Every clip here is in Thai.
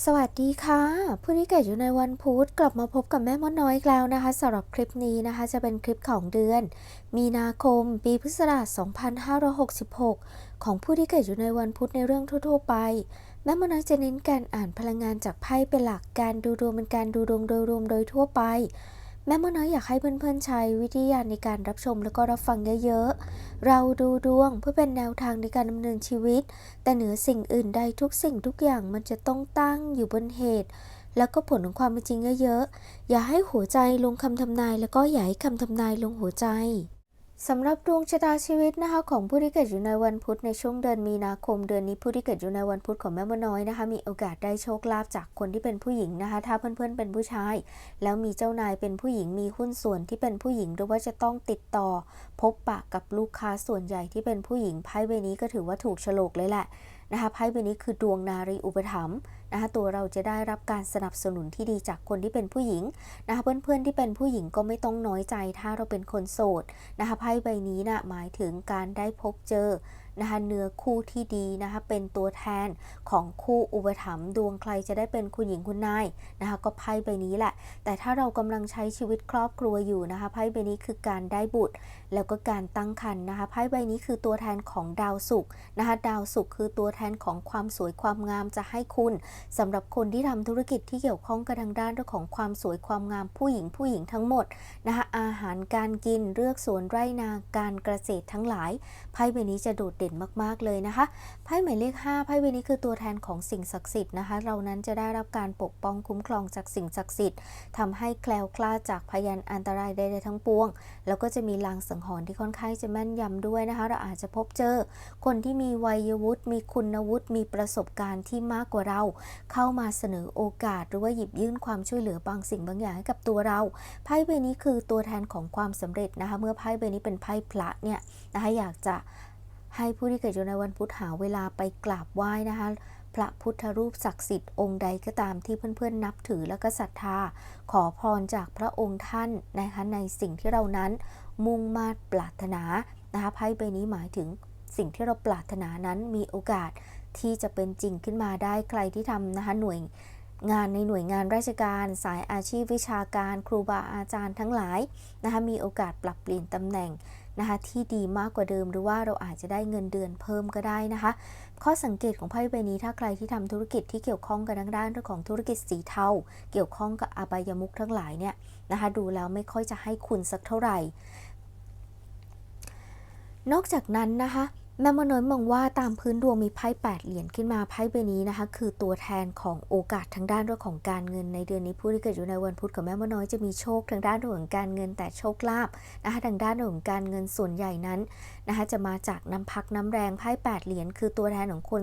สวัสดีค่ะผู้ที่เกิดอยู่ในวันพุธกลับมาพบกับแม่มดน้อยอีกแล้วนะคะสำหรับคลิปนี้นะคะจะเป็นคลิปของเดือน มีนาคม ปีพุทธศักราช2566 ของผู้ที่เกิดอยู่ในวันพุธในเรื่องทั่วๆไป แม่มดน้อยจะเน้นการอ่านพลังงานจากไพ่เป็นหลักการดูดวงเป็นการดูดวงโดยรวมโดยทั่วไป แม่มดน้อยอยากให้เพื่อนๆใช้วิทยาในการรับชมแล้วก็รับฟังเยอะๆ เราดูดวงเพื่อเป็นแนวทางในการดำเนินชีวิต แต่เหนือสิ่งอื่นใดทุกสิ่งทุกอย่างมันจะต้องตั้งอยู่บนเหตุ แล้วก็ผลของความเป็นจริงเยอะๆ อย่าให้หัวใจลงคำทำนายแล้วก็อย่าให้คำทำนายลงหัวใจ สำหรับดวงชะตาชีวิตนะคะของผู้ที่เกิดอยู่ในวันพุธในช่วงเดือนมีนาคม เดือนนี้ผู้ที่เกิดอยู่ในวันพุธของแม่มน้อยนะคะมีโอกาสได้โชคลาภจากคนที่เป็นผู้หญิงนะคะถ้าเพื่อนๆเป็นผู้ชาย แล้วมีเจ้านายเป็นผู้หญิงมีหุ้นส่วนที่เป็นผู้หญิงหรือว่าจะต้องติดต่อ พบปะกับลูกค้าส่วนใหญ่ที่เป็นผู้หญิงไพ่ใบนี้ก็ถือว่าถูกโฉลกเลยแหละนะคะไพ่ใบนี้คือดวงนารีอุปถัมภ์ นะคะตัวเราจะได้รับการสนับสนุนที่ดีจากคนที่เป็นผู้หญิงนะคะเพื่อนๆที่เป็นผู้หญิงก็ไม่ต้องน้อยใจถ้าเราเป็นคนโสดนะคะไพ่ใบนี้นะหมายถึงการได้พบเจอนะคะเนื้อคู่ที่ดีนะคะเป็นตัวแทนของคู่อุปถัมภ์ดวงใครจะได้เป็นคุณหญิงคุณนายนะคะก็ไพ่ใบนี้แหละ แต่ถ้าเรากำลังใช้ชีวิตครอบครัวอยู่นะคะไพ่ใบนี้คือการได้บุตร แล้วก็การตั้งครรภ์นะคะไพ่ใบนี้คือตัวแทนของดาวศุกร์นะคะดาวศุกร์คือตัวแทนของความสวยความงามจะให้คุณสำหรับคนที่ทำธุรกิจที่เกี่ยวข้องกับทางด้านเรื่องของความสวยความงามผู้หญิงผู้หญิงทั้งหมดนะคะอาหารการกินเลือกสวนไร่นาการเกษตรทั้งหลายไพ่ใบนี้จะโดดเด่นมากๆเลยนะคะไพ่หมายเลข5ไพ่ใบนี้คือตัวแทนของสิ่งศักดิ์สิทธิ์นะคะเรานั้นจะได้รับการปกป้องคุ้มครองจากสิ่งศักดิ์สิทธิ์ทำให้แคล้วคลาดจากพยันอันตรายใดๆทั้งปวง แล้วก็จะมีลางสังหรณ์ที่ค่อนข้างจะแม่นยำด้วยนะคะ เราอาจจะพบเจอคนที่มีวัยวุฒิ มีคุณวุฒิ มีประสบการณ์ที่มากกว่าเรา เข้ามาเสนอโอกาส หรือว่าหยิบยื่นความช่วยเหลือบางสิ่งบางอย่างให้กับตัวเรา ไพ่ใบนี้คือตัวแทนของความสำเร็จนะคะ เมื่อไพ่ใบนี้เป็นไพ่พระเนี่ยนะคะ อยากจะ ให้ผู้ที่เกิดอยู่ในวันพุธหาเวลาไปกราบไหว้นะคะ พระพุทธรูปศักดิ์สิทธิ์องค์ใดก็ตามที่เพื่อนๆ นับถือแล้วก็ศรัทธา ขอพรจากพระองค์ท่านนะคะในสิ่งที่เรานั้นมุ่งมา่ปรารถนานะคะไพ่ใบนี้หมายถึงสิ่งที่เราปรารถนานั้นมีโอกาสที่จะเป็นจริงขึ้นมาได้ใครที่ทำนะคะหน่วยงานในหน่วยงานราชการสายอาชีพวิชาการ ครูบาอาจารย์ทั้งหลายนะคะมีโอกาสปรับเปลี่ยนตำแหน่ง นะคะที่ดีมากกว่าเดิม หรือว่าเราอาจจะได้เงินเดือนเพิ่มก็ได้นะคะ ข้อสังเกตของไพ่ใบนี้ถ้าใครที่ทำธุรกิจที่เกี่ยวข้องกับทางด้านเรื่องของธุรกิจสีเทาเกี่ยวข้องกับอบายมุขทั้งหลายเนี่ยนะคะดูแล้วไม่ค่อยจะให้คุณสักเท่าไหร่ นอกจากนั้นนะคะ แม่มดน้อยมองว่าตามพื้นดวงมีไพ่แปดเหรียญขึ้นมาไพ่ใบนี้นะคะ คือตัวแทนของโอกาสทางด้านเรื่องของการเงิน ในเดือนนี้ผู้ที่เกิดอยู่ในวันพุธกับแม่มดน้อยจะมีโชคทางด้านเรื่องของการเงิน แต่โชคลาภนะคะทางด้านเรื่องของการเงินส่วนใหญ่นั้นนะคะจะมาจากน้ำพักน้ำแรงไพ่แปดเหรียญคือตัวแทนของคน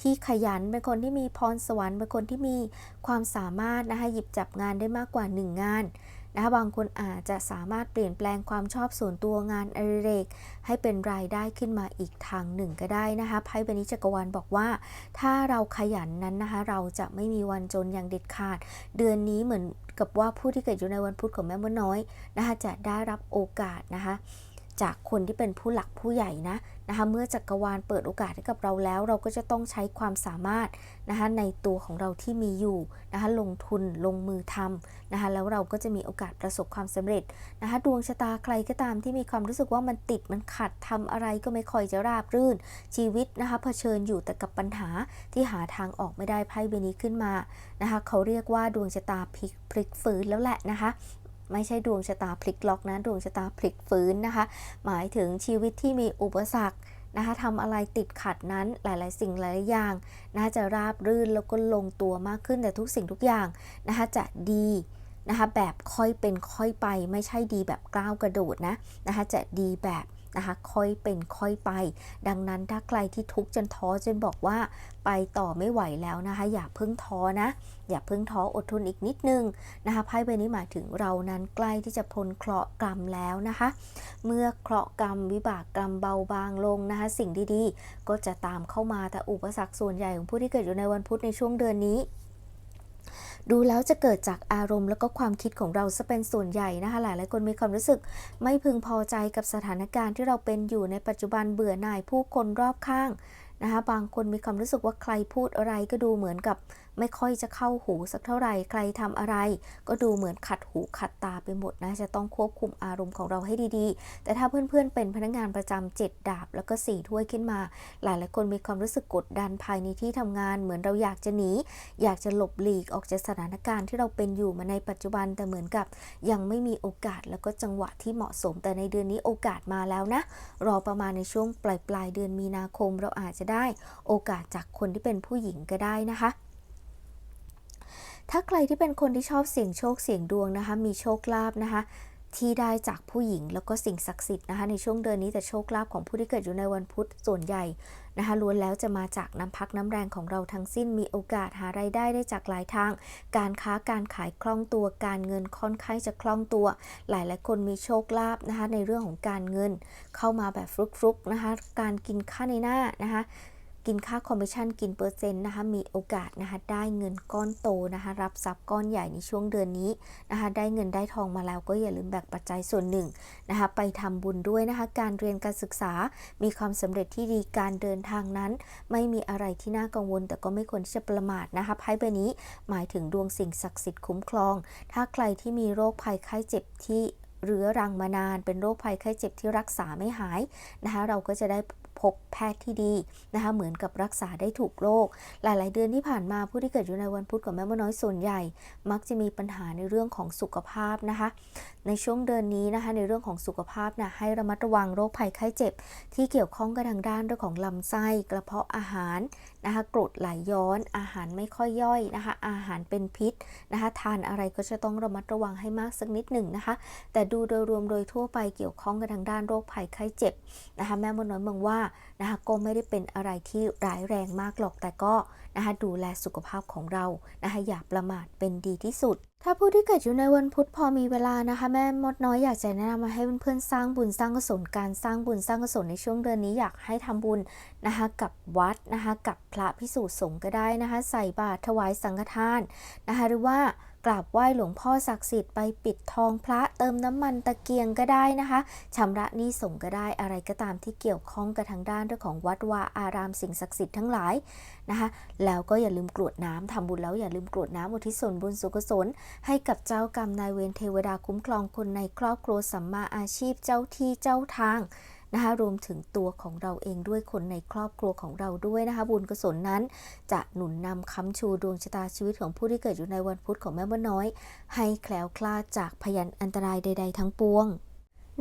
ที่ขยันเป็นคนที่มีพรสวรรค์เป็นคนที่มีความสามารถนะคะหยิบจับงานได้มากกว่า 1 งาน นะคะบางคนอาจจะสามารถเปลี่ยนแปลงความชอบส่วนตัวงานอดิเรก ให้เป็นรายได้ขึ้นมาอีกทางหนึ่งก็ได้นะคะไพ่ใบนี้จักรวาลบอกว่า ถ้าเราขยันนั้นนะคะเราจะไม่มีวันจนอย่างเด็ดขาด เดือนนี้เหมือนกับว่าผู้ที่เกิดอยู่ในวันพุธของแม่มดน้อยนะคะจะได้รับโอกาสนะคะจากคนที่เป็นผู้หลักผู้ใหญ่นะ นะคะเมื่อจักรวาลเปิดโอกาสให้กับเราแล้ว เราก็จะต้องใช้ความสามารถนะคะในตัวของเราที่มีอยู่นะคะลงทุนลงมือทำนะคะแล้วเราก็จะมีโอกาสประสบความสำเร็จนะคะดวงชะตาใครก็ตามที่มีความรู้สึกว่ามันติดมันขัดทำอะไรก็ไม่ค่อยจะราบรื่น ชีวิตนะคะเผชิญอยู่แต่กับปัญหาที่หาทางออกไม่ได้ไพ่ใบนี้ขึ้นมานะคะเขาเรียกว่าดวงชะตาพลิกพลิกฟื้นแล้วแหละนะคะ ไม่ใช่ดวงชะตาพลิกล็อกนะดวงชะตาพลิกฟื้นนะคะ หมายถึงชีวิตที่มีอุปสรรคนะคะทำอะไรติดขัดนั้นหลาย ๆ สิ่งหลายๆอย่างน่าจะราบรื่นแล้วก็ลงตัวมากขึ้นแต่ทุกสิ่งทุกอย่างนะคะจะดีนะคะแบบค่อยเป็นค่อยไปไม่ใช่ดีแบบก้าวกระโดดนะนะคะจะดีแบบ นะคะ ค่อยเป็นค่อยไป ดังนั้นถ้าใครที่ทุกข์จนท้อจนบอกว่าไปต่อไม่ไหวแล้วนะคะ อย่าเพิ่งท้อนะ อย่าเพิ่งท้ออดทนอีกนิดนึงนะคะไพ่ใบนี้หมายถึงเรานั้นใกล้ที่จะพ้นเคราะห์กรรมแล้วนะคะ เมื่อเคราะห์กรรมวิบากกรรมเบาบางลงนะคะ สิ่งดีๆ ก็จะตามเข้ามาแต่อุปสรรคส่วนใหญ่ของผู้ที่เกิดอยู่ในวันพุธในช่วงเดือนนี้ ดูแล้วจะเกิดจากอารมณ์แล้วก็ความคิดของเราซะเป็นส่วนใหญ่นะคะหลายหลายคนมีความรู้สึก ไม่พึงพอใจกับสถานการณ์ที่เราเป็นอยู่ในปัจจุบันเบื่อหน่ายผู้คนรอบข้าง นะคะบางคนมีความรู้สึกว่าใครพูดอะไรก็ดูเหมือนกับไม่ค่อยจะเข้าหูสักเท่าไหร่ ใครทำอะไร ก็ดูเหมือนขัดหูขัดตาไปหมดนะ จะต้องควบคุมอารมณ์ของเราให้ดีๆ แต่ถ้าเพื่อนๆ เป็นพนักงานประจำเจ็ดดาบ แล้วก็สี่ถ้วยขึ้นมา หลายๆคนมีความรู้สึกกดดันภายในที่ทำงาน เหมือนเราอยากจะหนี อยากจะหลบหลีกออกจากสถานการณ์ที่เราเป็นอยู่มาในปัจจุบัน แต่เหมือนกับ ยังไม่มีโอกาสแล้วก็จังหวะที่เหมาะสม แต่ในเดือนนี้โอกาสมาแล้วนะ รอประมาณในช่วงปลายปลายเดือนมีนาคม เราอาจจะได้โอกาสจากคนที่เป็นผู้หญิงก็ได้นะคะถ้าใครที่เป็นคนที่ชอบเสี่ยงโชคเสี่ยงดวงนะคะ มีโชคลาภนะคะ ที่ได้จากผู้หญิงแล้วก็สิ่งศักดิ์สิทธิ์นะคะในช่วงเดือนนี้แต่โชคลาภของผู้ที่เกิดอยู่ในวันพุธส่วนใหญ่นะคะล้วนแล้วจะมาจากน้ำพักน้ำแรงของเราทั้งสิ้นมีโอกาสหารายได้ได้จากหลายทาง การค้าการขายคล่องตัวการเงินค่อนข้างจะคล่องตัว หลายหลายคนมีโชคลาภนะคะในเรื่องของการเงิน เข้ามาแบบฟลุกๆนะคะการกินค่าในหน้านะคะ กินค่าคอมมิชชั่นกินเปอร์เซ็นต์นะคะมีโอกาสนะคะได้เงินก้อนโตนะคะรับทรัพย์ก้อนใหญ่ในช่วงเดือนนี้นะคะได้เงินได้ทองมาแล้วก็อย่าลืมแบ่งปัจจัยส่วนหนึ่งนะคะไปทำบุญด้วยนะคะการเรียนการศึกษา มีความสำเร็จที่ดีการเดินทางนั้น ไม่มีอะไรที่น่ากังวล แต่ก็ไม่ควรที่จะประมาทนะคะไพ่ใบนี้หมายถึงดวงสิ่งศักดิ์สิทธิ์คุ้มครอง ถ้าใครที่มีโรคภัยไข้เจ็บที่เรื้อรังมานานเป็นโรคภัยไข้เจ็บที่รักษาไม่หายนะคะเราก็จะได้ พบแพทย์ที่ดีนะคะเหมือนกับรักษาได้ถูกโรคหลาย ๆ เดือนที่ผ่านมาผู้ที่เกิดอยู่ในวันพุธกับแม่มดน้อยส่วนใหญ่ มักจะมีปัญหาในเรื่องของสุขภาพนะคะ ในช่วงเดือนนี้นะคะในเรื่องของสุขภาพนะให้ระมัดระวังโรคภัยไข้เจ็บ ที่เกี่ยวข้องกับทางด้านเรื่องของลำไส้กระเพาะอาหารนะคะกรดไหลย้อนอาหารไม่ค่อยย่อยนะคะอาหารเป็นพิษนะคะทานอะไรก็จะต้องระมัดระวังให้มากสักนิดหนึ่งนะคะ แต่ดูโดยรวมโดยทั่วไปเกี่ยวข้องกับทางด้านโรคภัยไข้เจ็บนะคะแม่มดน้อยมองว่านะคะก็ไม่ได้เป็นอะไรที่ร้ายแรงมากหรอกแต่ก็นะคะดูแลสุขภาพของเรานะคะอย่าประมาทเป็นดีที่สุด ถ้าผู้ที่เกิดอยู่ในวันพุธพอมีเวลานะคะ แม่มดน้อยอยากจะแนะนำมาให้เพื่อนๆสร้างบุญสร้างกุศลการสร้างบุญสร้างกุศลในช่วงเดือนนี้อยากให้ทำบุญนะคะกับวัดนะคะกับพระพิสูจน์สงฆ์ก็ได้นะคะ ใส่บาตรถวายสังฆทานนะคะหรือว่า กราบไหว้หลวงพ่อศักดิ์สิทธิ์ไปปิดทองพระเติมน้ำมันตะเกียงก็ได้นะคะชำระหนี้สงก็ได้อะไรก็ตามที่เกี่ยวข้องกับทางด้านเรื่องของวัดวาอารามสิ่งศักดิ์สิทธิ์ทั้งหลายนะคะแล้วก็อย่าลืมกรวดน้ำทำบุญแล้วอย่าลืมกรวดน้ำอุทิศส่วนบุญสุขกุศลให้กับเจ้ากรรมนายเวรเทวดาคุ้มครองคนในครอบครัวสัมมาอาชีพเจ้าที่เจ้าทาง นะคะรวมถึงตัวของเราเองด้วยคนในครอบครัวของเราด้วยนะคะ บุญกุศลนั้น จะหนุนนำค้ำชูดวงชะตาชีวิตของผู้ที่เกิดอยู่ในวันพุธของแม่มดน้อย ให้แคล้วคลาดจากพยันอันตรายใด ๆ ทั้งปวง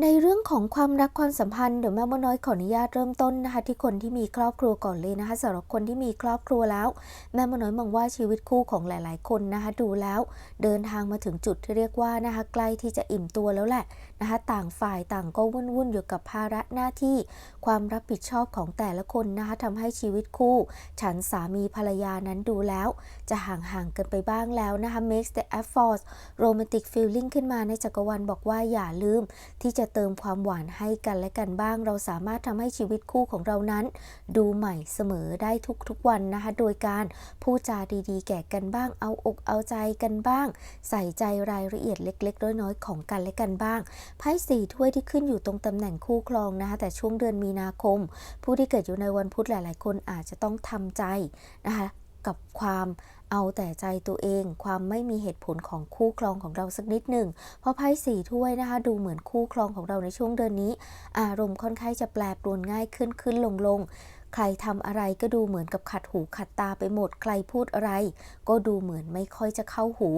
ในเรื่องของความรักความสัมพันธ์เดี๋ยวแม่มดน้อยขออนุญาตเริ่มต้นนะคะที่คนที่มีครอบครัวก่อนเลยนะคะสำหรับคนที่มีครอบครัวแล้ว แม่มดน้อยมองว่าชีวิตคู่ของหลาย ๆ คนนะคะดูแล้ว เดินทางมาถึงจุดที่เรียกว่านะคะใกล้ที่จะอิ่มตัวแล้วแหละนะคะต่างฝ่ายต่างก็วุ่นๆอยู่กับภาระหน้าที่ ความรับผิดชอบของแต่ละคนนะคะทำให้ชีวิตคู่ ฉันสามีภรรยานั้นดูแล้ว จะห่างๆกันไปบ้างแล้วนะคะ makes the effort romantic feeling ขึ้นมาในจักรวาลบอกว่าอย่าลืม ที่จะเติมความหวานให้กันและกันบ้าง เราสามารถทำให้ชีวิตคู่ของเรานั้น ดูใหม่เสมอได้ทุกๆวันนะคะโดยการพูดจาดีๆ แก่กันบ้าง เอาอกเอาใจกันบ้าง ใส่ใจรายละเอียดเล็ก ๆ น้อยๆของกันและกันบ้างไพ่สี่ถ้วยที่ขึ้นอยู่ตรงตำแหน่งคู่ครองนะคะแต่ช่วงเดือนมีนาคม ผู้ที่เกิดอยู่ในวันพุธหลาย ๆ คนอาจจะต้องทำใจนะคะกับความเอาแต่ใจตัวเอง ความไม่มีเหตุผลของคู่ครองของเราสักนิดหนึ่ง เพราะไพ่สี่ถ้วยนะคะ ดูเหมือนคู่ครองของเราในช่วงเดือนนี้ อารมณ์ค่อนข้างจะแปรปรวนง่ายขึ้นขึ้นลงลง ใครทำอะไรก็ดูเหมือนกับขัดหูขัดตาไปหมด ใครพูดอะไร ก็ดูเหมือนไม่ค่อยจะเข้าหู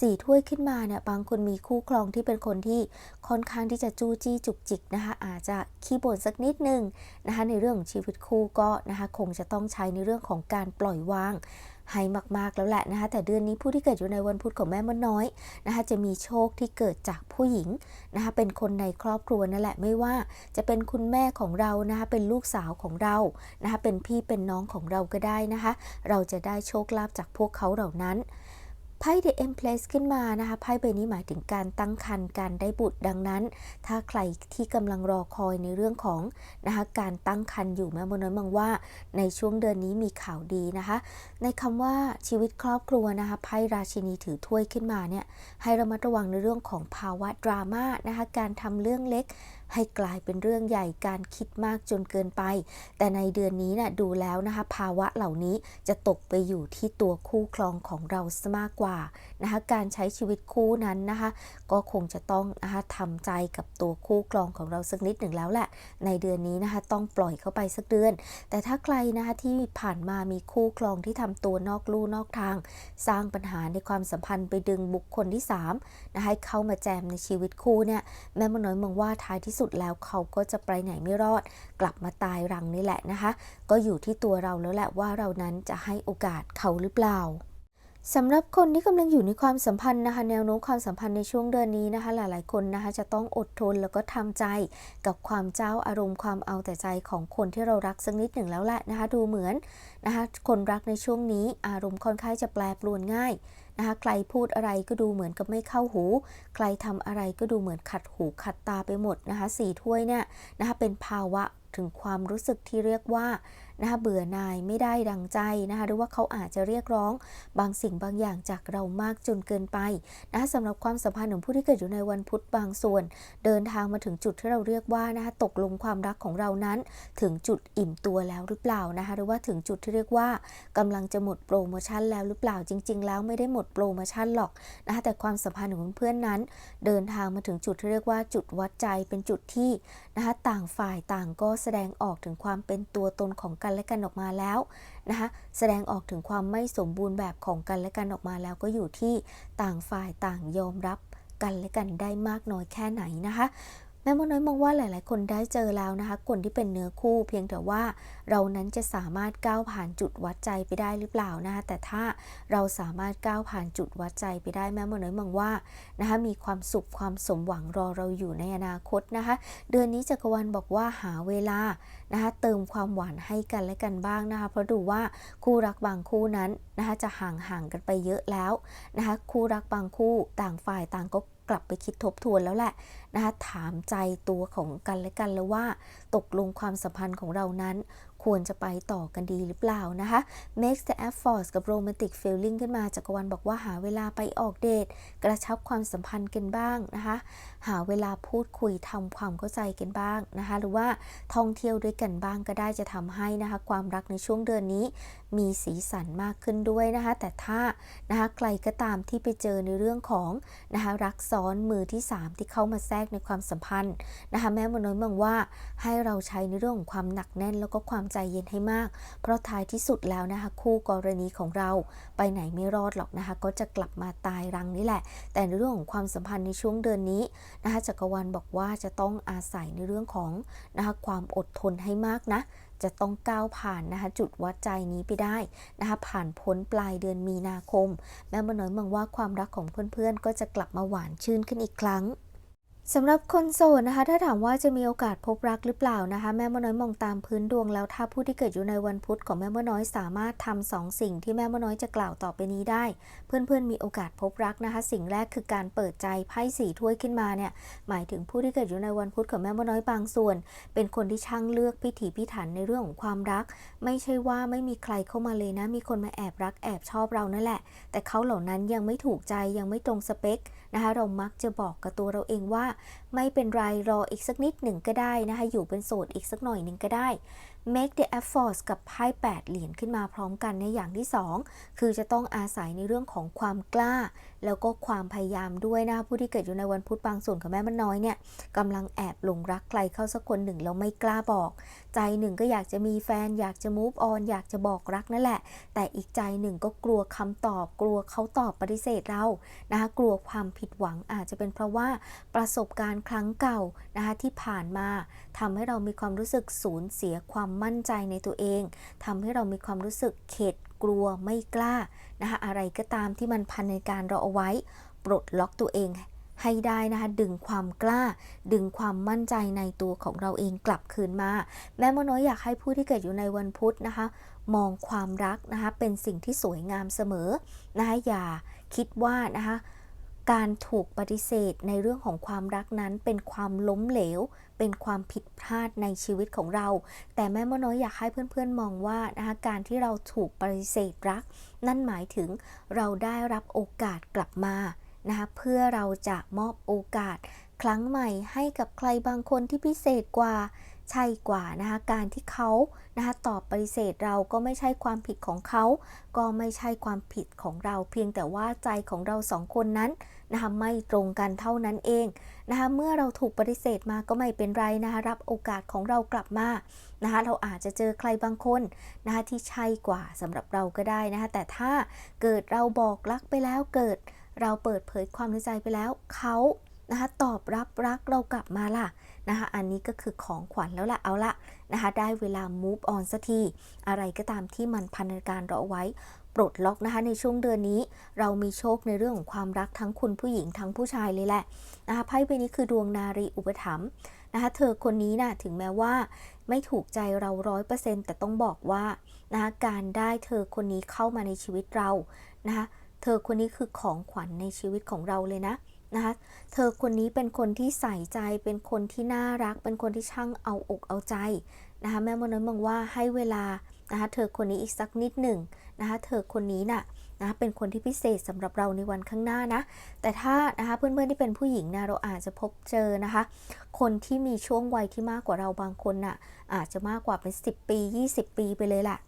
สี่ถ้วยขึ้นมาเนี่ยบางคนมีคู่ครองที่เป็นคนที่ค่อนข้างที่จะจู้จี้จุกจิกนะคะ อาจจะขี้บ่นสักนิดนึงนะคะในเรื่องของชีวิตคู่ก็นะคะคงจะต้องใช้ในเรื่องของการปล่อยวาง ให้มากๆแล้วแหละนะคะแต่เดือนนี้ผู้ที่เกิดอยู่ในวันพุธของแม่มดน้อยนะคะจะมีโชคที่เกิดจากผู้หญิงนะคะเป็นคนในครอบครัวนั่นแหละไม่ว่าจะเป็นคุณแม่ของเรานะคะเป็นลูกสาวของเรานะคะเป็นพี่เป็นน้องของเราก็ได้นะคะ เราจะได้โชคลาภจากพวกเขาเหล่านั้น ไพ่ The Empress ขึ้นมานะคะไพ่ใบนี้หมายถึงการตั้งครรภ์การได้บุตรดังนั้น ถ้าใครที่กำลังรอคอยในเรื่องของนะคะการตั้งครรภ์อยู่แม่มน้อยมองว่า ในช่วงเดือนนี้มีข่าวดีนะคะ ในคำว่าชีวิตครอบครัวนะคะไพ่ราชินีถือถ้วยขึ้นมาเนี่ยให้ระมัดระวังในเรื่องของภาวะดราม่านะคะการทำเรื่องเล็ก ให้กลายเป็นเรื่องใหญ่การคิดมากจนเกินไป แต่ในเดือนนี้นะ่ะดูแล้วนะคะภาวะเหล่านี้จะตกไปอยู่ที่ตัวคู่ครองของเราซะมากกว่านะคะการใช้ชีวิตคู่นั้นนะคะ ก็คงจะต้องนะคะทำใจกับตัวคู่ครองของเราสักนิดหนึ่งแล้วแหละ ในเดือนนี้นะคะต้องปล่อยเข้าไปสักเดือน แต่ถ้าใครนะคะที่ผ่านมามีคู่ครองที่ทำตัวนอกลู่นอกทาง สร้างปัญหาในความสัมพันธ์ไปดึงบุคคลที่3นะคะให้เข้ามาแจมในชีวิตคู่เนี่ยแม่มน้อยมองว่าท้ายที่สุดแล้วเขาก็จะไปไหนไม่รอด กลับมาตายรังนี่แหละนะคะ ก็อยู่ที่ตัวเราแล้วแหละว่าเรานั้นจะให้โอกาสเขาหรือเปล่าสำหรับคนที่กำลังอยู่ในความสัมพันธ์นะคะ แนวโน้มความสัมพันธ์ในช่วงเดือนนี้นะคะ หลายๆ คนนะคะจะต้องอดทนแล้วก็ทำใจกับความเจ้าอารมณ์ความเอาแต่ใจของคนที่เรารักสักนิดหนึ่งแล้วแหละนะคะ ดูเหมือนนะคะคนรักในช่วงนี้อารมณ์ค่อนข้างจะแปรปรวนง่าย นะคะใครพูดอะไรก็ดูเหมือนกับไม่เข้าหู ใครทำอะไรก็ดูเหมือนขัดหูขัดตาไปหมดนะคะสี่ถ้วยเนี่ยนะคะเป็นภาวะถึงความรู้สึกที่เรียกว่า นะคะเบื่อหน่ายไม่ได้ดังใจนะคะหรือว่าเขาอาจจะเรียกร้องบางสิ่งบางอย่างจากเรามากจนเกินไปนะคะสำหรับความสัมพันธ์ของผู้ที่เกิดอยู่ในวันพุธบางส่วน เดินทางมาถึงจุดที่เราเรียกว่านะคะตกลงความรักของเรานั้น ถึงจุดอิ่มตัวแล้วหรือเปล่านะคะหรือว่าถึงจุดที่เรียกว่ากำลังจะหมดโปรโมชั่นแล้วหรือเปล่าจริง ๆ แล้วไม่ได้หมดโปรโมชั่นหรอกนะคะแต่ความสัมพันธ์ของเพื่อนนั้น เดินทางมาถึงจุดที่เรียกว่าจุดวัดใจเป็นจุดที่นะคะต่างฝ่ายต่างก็แสดงออกถึงความเป็นตัวตนของกันและกันออกมาแล้วนะคะแสดงออกถึงความไม่สมบูรณ์แบบของกันและกันออกมาแล้วก็อยู่ที่ต่างฝ่ายต่างยอมรับกันและกันได้มากน้อยแค่ไหนนะคะ แม่มดน้อยมองว่าหลาย ๆ คนได้เจอแล้วนะคะ คนที่เป็นเนื้อคู่เพียงแต่ว่าเรานั้นจะสามารถก้าวผ่านจุดวัดใจไปได้หรือเปล่านะคะแต่ถ้าเราสามารถก้าวผ่านจุดวัดใจไปได้แม่มดน้อยมองว่านะคะมีความสุขความสมหวังรอเราอยู่ในอนาคตนะคะ เดือนนี้จักรวาลบอกว่าหาเวลานะคะเติมความหวานให้กันและกันบ้างนะคะ เพราะดูว่าคู่รักบางคู่นั้นนะคะจะห่างห่างกันไปเยอะแล้วนะคะคู่รักบางคู่ต่างฝ่ายต่างก็ กลับไปคิดทบทวนแล้วแหละนะคะถามใจตัวของกันและกันแล้วว่า ตกลงความสัมพันธ์ของเรานั้น ควรจะไปต่อกันดีหรือเปล่านะคะ Make the effort กับ romantic feeling ขึ้นมาจักรวาลบอกว่าหาเวลาไปออกเดท กระชับความสัมพันธ์กันบ้างนะคะ หาเวลาพูดคุยทำความเข้าใจกันบ้างนะคะ หรือว่าท่องเที่ยวด้วยกันบ้างก็ได้จะทำให้นะคะ ความรักในช่วงเดือนนี้มีสีสันมากขึ้นด้วยนะคะ แต่ถ้านะคะใครก็ตามที่ไปเจอในเรื่องของนะคะรักซ้อนมือที่ 3 ที่เข้ามาแทรกในความสัมพันธ์นะคะแม่มน้อยมองว่าให้เราใช้ในเรื่องของความหนักแน่นแล้วก็ความใจเย็นให้มาก เพราะท้ายที่สุดแล้วนะคะ คู่กรณีของเราไปไหนไม่รอดหรอกนะคะ ก็จะกลับมาตายรังนี่แหละ แต่ในเรื่องของความสัมพันธ์ในช่วงเดือนนี้นะคะจักรวาลบอกว่าจะต้องอาศัยในเรื่องของนะคะความอดทนให้มากนะจะต้องก้าวผ่านนะคะจุดวัดใจนี้ไปได้นะคะผ่านพ้นปลายเดือนมีนาคม แม่มน้อยมองว่าความรักของเพื่อนๆ ก็จะกลับมาหวานชื่นขึ้นอีกครั้ง สำหรับคนโสดนะคะ ถ้าถามว่าจะมีโอกาสพบรักหรือเปล่านะคะ แม่มน้อยมองตามพื้นดวงแล้วถ้าผู้ที่เกิดอยู่ในวันพุธของแม่มน้อยสามารถทำสองสิ่งที่แม่มน้อยจะกล่าวต่อไปนี้ได้ เพื่อนๆมีโอกาสพบรักนะคะ สิ่งแรกคือการเปิดใจไพ่สีถ้วยขึ้นมาเนี่ยหมายถึงผู้ที่เกิดอยู่ในวันพุธของแม่มน้อยบางส่วน เป็นคนที่ช่างเลือกพิถีพิถันในเรื่องของความรัก ไม่ใช่ว่าไม่มีใครเข้ามาเลยนะ มีคนมาแอบรักแอบชอบเรานั่นแหละ แต่เขาเหล่านั้นยังไม่ถูกใจยังไม่ตรงสเปคนะคะ เรามักจะบอกกับตัวเราเองว่าไม่เป็นไรรออีกสักนิดหนึ่งก็ได้นะคะ อยู่เป็นโสดอีกสักหน่อยหนึ่งก็ได้ make the effort กับไพ่8เหรียญขึ้นมาพร้อมกันในอย่างที่ 2 คือจะต้องอาศัยในเรื่องของความกล้า แล้วก็ความพยายามด้วยนะผู้ที่เกิดอยู่ในวันพุธบางส่วนกับแม่มันน้อยเนี่ยกำลังแอบหลงรักใครเข้าสักคนหนึ่งแล้วไม่กล้าบอก ใจหนึ่งก็อยากจะมีแฟน อยากจะ move on อยากจะบอกรักนั่นแหละ แต่อีกใจหนึ่งก็กลัวคำตอบ กลัวเขาตอบปฏิเสธเรานะคะกลัวความผิดหวังอาจจะเป็นเพราะว่าประสบการณ์ครั้งเก่านะคะที่ผ่านมาทำให้เรามีความรู้สึกสูญเสียความมั่นใจในตัวเองทำให้เรามีความรู้สึกเข็ดกลัวไม่กล้านะคะอะไรก็ตามที่มันพันในการเราเอาไว้ ปลดล็อกตัวเองให้ได้นะคะดึงความกล้า ดึงความมั่นใจในตัวของเราเองกลับคืนมา แม่มน้อยอยากให้ผู้ที่เกิดอยู่ในวันพุธนะคะ มองความรักนะคะเป็นสิ่งที่สวยงามเสมอนะคะอย่าคิดว่านะคะ การถูกปฏิเสธในเรื่องของความรักนั้นเป็นความล้มเหลว เป็นความผิดพลาดในชีวิตของเรา แต่แม่มน้อยอยากให้เพื่อนๆมองว่านะคะการที่เราถูกปฏิเสธรัก นั่นหมายถึงเราได้รับโอกาสกลับมานะคะเพื่อเราจะมอบโอกาส ครั้งใหม่ให้กับใครบางคนที่พิเศษกว่า ใช่กว่านะคะการที่เขานะคะตอบปฏิเสธเราก็ไม่ใช่ความผิดของเขา ก็ไม่ใช่ความผิดของเรา เพียงแต่ว่าใจของเราสองคนนั้นนะคะไม่ตรงกันเท่านั้นเองนะคะเมื่อเราถูกปฏิเสธมาก็ไม่เป็นไรนะคะรับโอกาสของเรากลับมานะคะเราอาจจะเจอใครบางคนนะคะที่ใช่กว่าสำหรับเราก็ได้นะคะแต่ถ้าเกิดเราบอกรักไปแล้วเกิดเราเปิดเผยความในใจไปแล้วเขานะคะตอบรับรักเรากลับมาล่ะ นะคะอันนี้ก็คือของขวัญแล้วล่ะเอาละนะคะได้เวลา move on สักที อะไรก็ตามที่มันพันธการเราเอไว้ปลดล็อกนะคะในช่วงเดือนนี้ เรามีโชคในเรื่องของความรักทั้งคุณผู้หญิงทั้งผู้ชายเลยแหละนะคะไพ่ใบนี้คือดวงนารีอุปถัมภ์นะคะเธอคนนี้น่ะถึงแม้ว่าไม่ถูกใจเราร้อยเปอร์เซ็นต์แต่ต้องบอกว่านะคะการได้เธอคนนี้เข้ามาในชีวิตเรานะคะเธอคนนี้คือของขวัญในชีวิตของเราเลยนะ นะคะเธอคนนี้เป็นคนที่ใส่ใจเป็นคนที่น่ารัก เป็นคนที่ช่างเอาอกเอาใจนะคะแม่มน้อยมองว่าให้เวลานะคะเธอคนนี้อีกสักนิดหนึ่งนะคะเธอคนนี้น่ะนะเป็นคนที่พิเศษสำหรับเราในวันข้างหน้านะ แต่ถ้านะคะเพื่อนๆที่เป็นผู้หญิงนะเราอาจจะพบเจอนะคะ คนที่มีช่วงวัยที่มากกว่าเราบางคนน่ะอาจจะมากกว่าเป็น 10 ปี 20 ปีไปเลยแหละ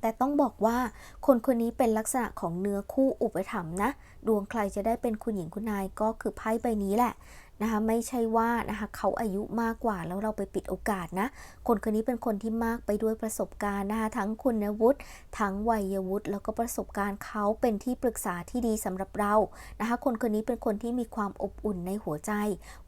แต่ต้องบอกว่าคนคนนี้เป็นลักษณะของเนื้อคู่อุปถัมภ์นะ ดวงใครจะได้เป็นคุณหญิงคุณนายก็คือไพ่ใบนี้แหละ นะคะไม่ใช่ว่านะคะเขาอายุมากกว่าแล้วเราไปปิดโอกาสนะ คนคนนี้เป็นคนที่มากไปด้วยประสบการณ์นะคะทั้งคุณวุฒิทั้งวัยวุฒิแล้วก็ประสบการณ์เขาเป็นที่ปรึกษาที่ดีสำหรับเรานะคะคนคนนี้เป็นคนที่มีความอบอุ่นในหัวใจ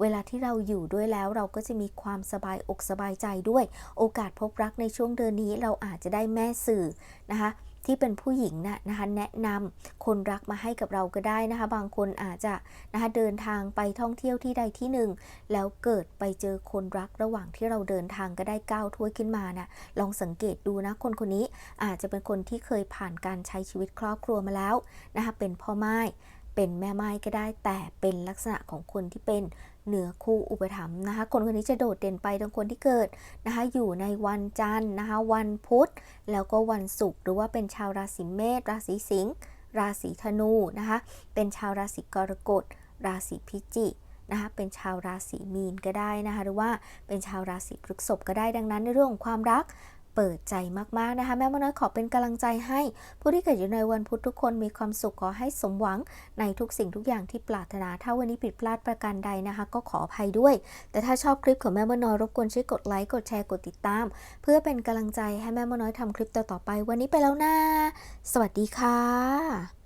เวลาที่เราอยู่ด้วยแล้วเราก็จะมีความสบายอกสบายใจด้วย โอกาสพบรักในช่วงเดือนนี้เราอาจจะได้แม่สื่อนะคะ ที่เป็นผู้หญิงนะนะคะแนะนำคนรักมาให้กับเราก็ได้นะคะ บางคนอาจจะนะคะเดินทางไปท่องเที่ยวที่ใดที่หนึ่ง แล้วเกิดไปเจอคนรักระหว่างที่เราเดินทางก็ได้ก้าวถ้วยขึ้นมานะลองสังเกตดูนะคนคนนี้อาจจะเป็นคนที่เคยผ่านการใช้ชีวิตครอบครัวมาแล้วนะคะเป็นพ่อไม้เป็นแม่ไม้ก็ได้แต่เป็นลักษณะของคนที่เป็น เหนือคู่อุปถัมภ์นะคะคนคนนี้จะโดดเด่นไปทั้งคนที่เกิดนะคะอยู่ในวันจันทร์นะคะวันพุธ แล้วก็วันศุกร์หรือว่าเป็นชาวราศีเมษราศีสิงห์ราศีธนูนะคะเป็นชาวราศีกรกฎ ราศีพิจิกนะคะเป็นชาวราศีมีนก็ได้นะคะหรือว่าเป็นชาวราศีพฤษภก็ได้ดังนั้นในเรื่องของความรัก เปิดใจมากๆนะคะ แม่มน้อยขอเป็นกำลังใจให้ ผู้ที่เกิดอยู่ในวันพุธทุกคนมีความสุขขอให้สมหวังในทุกสิ่งทุกอย่างที่ปรารถนา ถ้าวันนี้ผิดพลาดประการใดนะคะ ก็ขออภัยด้วย แต่ถ้าชอบคลิปของแม่มน้อยรบกวนช่วยกดไลค์กดแชร์กดติดตาม เพื่อเป็นกำลังใจให้แม่มน้อยทำคลิปต่อๆไป วันนี้ไปแล้วนะสวัสดีค่ะ